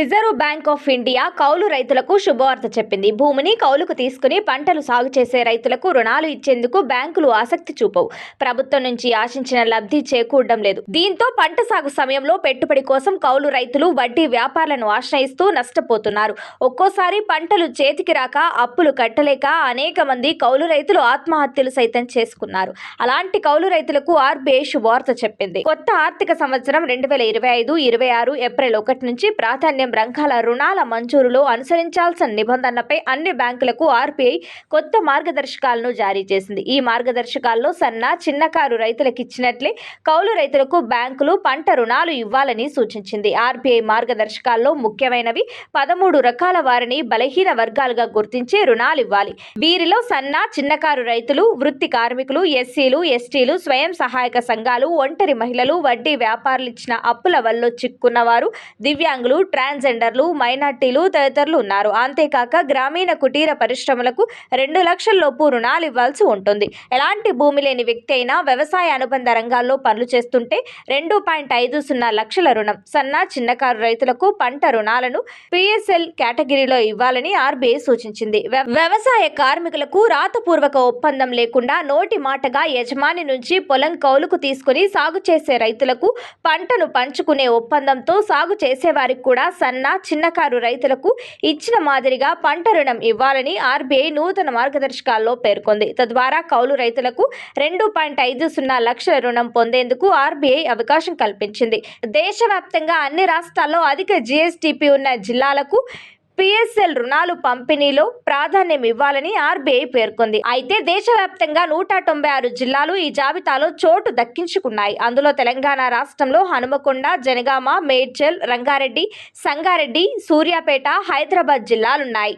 Reserve bank of India కౌలు రైతులకు శుభవార్త చెప్పింది. భూమిని కౌలుకు తీసుకుని పంటలు సాగు చేసే రైతులకు రుణాలు ఇచ్చేందుకు బ్యాంకులు ఆసక్తి చూపవు. ప్రభుత్వం నుంచి ఆశించిన లబ్ధి చేకూడడం లేదు. దీంతో పంట సాగు సమయంలో పెట్టుబడి కోసం కౌలు రైతులు వడ్డీ వ్యాపారులను ఆశ్రయిస్తూ నష్టపోతున్నారు. ఒక్కోసారి పంటలు చేతికి రాక అప్పులు కట్టలేక అనేక మంది కౌలు రైతులు ఆత్మహత్యలు సైతం చేసుకున్నారు. అలాంటి కౌలు రైతులకు ఆర్బీఐ శుభవార్త చెప్పింది. కొత్త ఆర్థిక సంవత్సరం రెండు వేల ఇరవై ఐదు ఇరవై ఆరు ఏప్రిల్ ఒకటి నుంచి ప్రాధాన్యం రంగాల రుణాల మంజూరులో అనుసరించాల్సిన నిబంధనలపై అన్ని బ్యాంకులకు ఆర్బీఐ కొత్త మార్గదర్శకాలను జారీ చేసింది. ఈ మార్గదర్శకాల్లో సన్న చిన్నకారు రైతులకు ఇచ్చినట్లే కౌలు రైతులకు బ్యాంకులు పంట రుణాలు ఇవ్వాలని సూచించింది. ఆర్బీఐ మార్గదర్శకాల్లో ముఖ్యమైనవి పదమూడు రకాల వారిని బలహీన వర్గాలుగా గుర్తించి రుణాలు ఇవ్వాలి. వీరిలో సన్న చిన్నకారు రైతులు వృత్తి కార్మికులు ఎస్సీలు ఎస్టీలు స్వయం సహాయక సంఘాలు ఒంటరి మహిళలు వడ్డీ వ్యాపారులు ఇచ్చిన అప్పుల వల్ల చిక్కున్నవారు దివ్యాంగులు ట్రాన్స్ ట్రాన్స్జెండర్లు మైనార్టీలు తదితరులు ఉన్నారు. అంతేకాక గ్రామీణ కుటీర పరిశ్రమలకు రెండు లక్షల లోపు రుణాలు ఇవ్వాల్సి ఉంటుంది. ఎలాంటి భూమి లేని వ్యక్తి అయినా వ్యవసాయ అనుబంధ రంగాల్లో పనులు చేస్తుంటే రెండు పాయింట్ ఐదు సున్నా లక్షల రుణం సన్న చిన్నకారు రైతులకు పంట రుణాలను పిఎస్ఎల్ కేటగిరీలో ఇవ్వాలని ఆర్బీఐ సూచించింది. వ్య- వ్యవసాయ కార్మికులకు రాతపూర్వక ఒప్పందం లేకుండా నోటి మాటగా యజమాని నుంచి పొలం కౌలుకు తీసుకుని సాగు చేసే రైతులకు పంటను పంచుకునే ఒప్పందంతో సాగు చేసేవారికి కూడా సన్న చిన్నకారు రైతులకు ఇచ్చిన మాదిరిగా పంట రుణం ఇవ్వాలని ఆర్బీఐ నూతన మార్గదర్శకాల్లో పేర్కొంది. తద్వారా కౌలు రైతులకు రెండు పాయింట్ ఐదు సున్నా లక్షల రుణం పొందేందుకు ఆర్బీఐ అవకాశం కల్పించింది. దేశవ్యాప్తంగా అన్ని రాష్ట్రాల్లో అధిక జీఎస్టీపీ ఉన్న జిల్లాలకు పిఎస్ఎల్ రుణాలు పంపిణీలో ప్రాధాన్యం ఇవ్వాలని ఆర్బీఐ పేర్కొంది. అయితే దేశవ్యాప్తంగా నూట తొంభై ఆరు జిల్లాలు ఈ జాబితాలో చోటు దక్కించుకున్నాయి. అందులో తెలంగాణ రాష్ట్రంలో హనుమకొండ జనగామ మేడ్చల్ రంగారెడ్డి సంగారెడ్డి సూర్యాపేట హైదరాబాద్ జిల్లాలున్నాయి.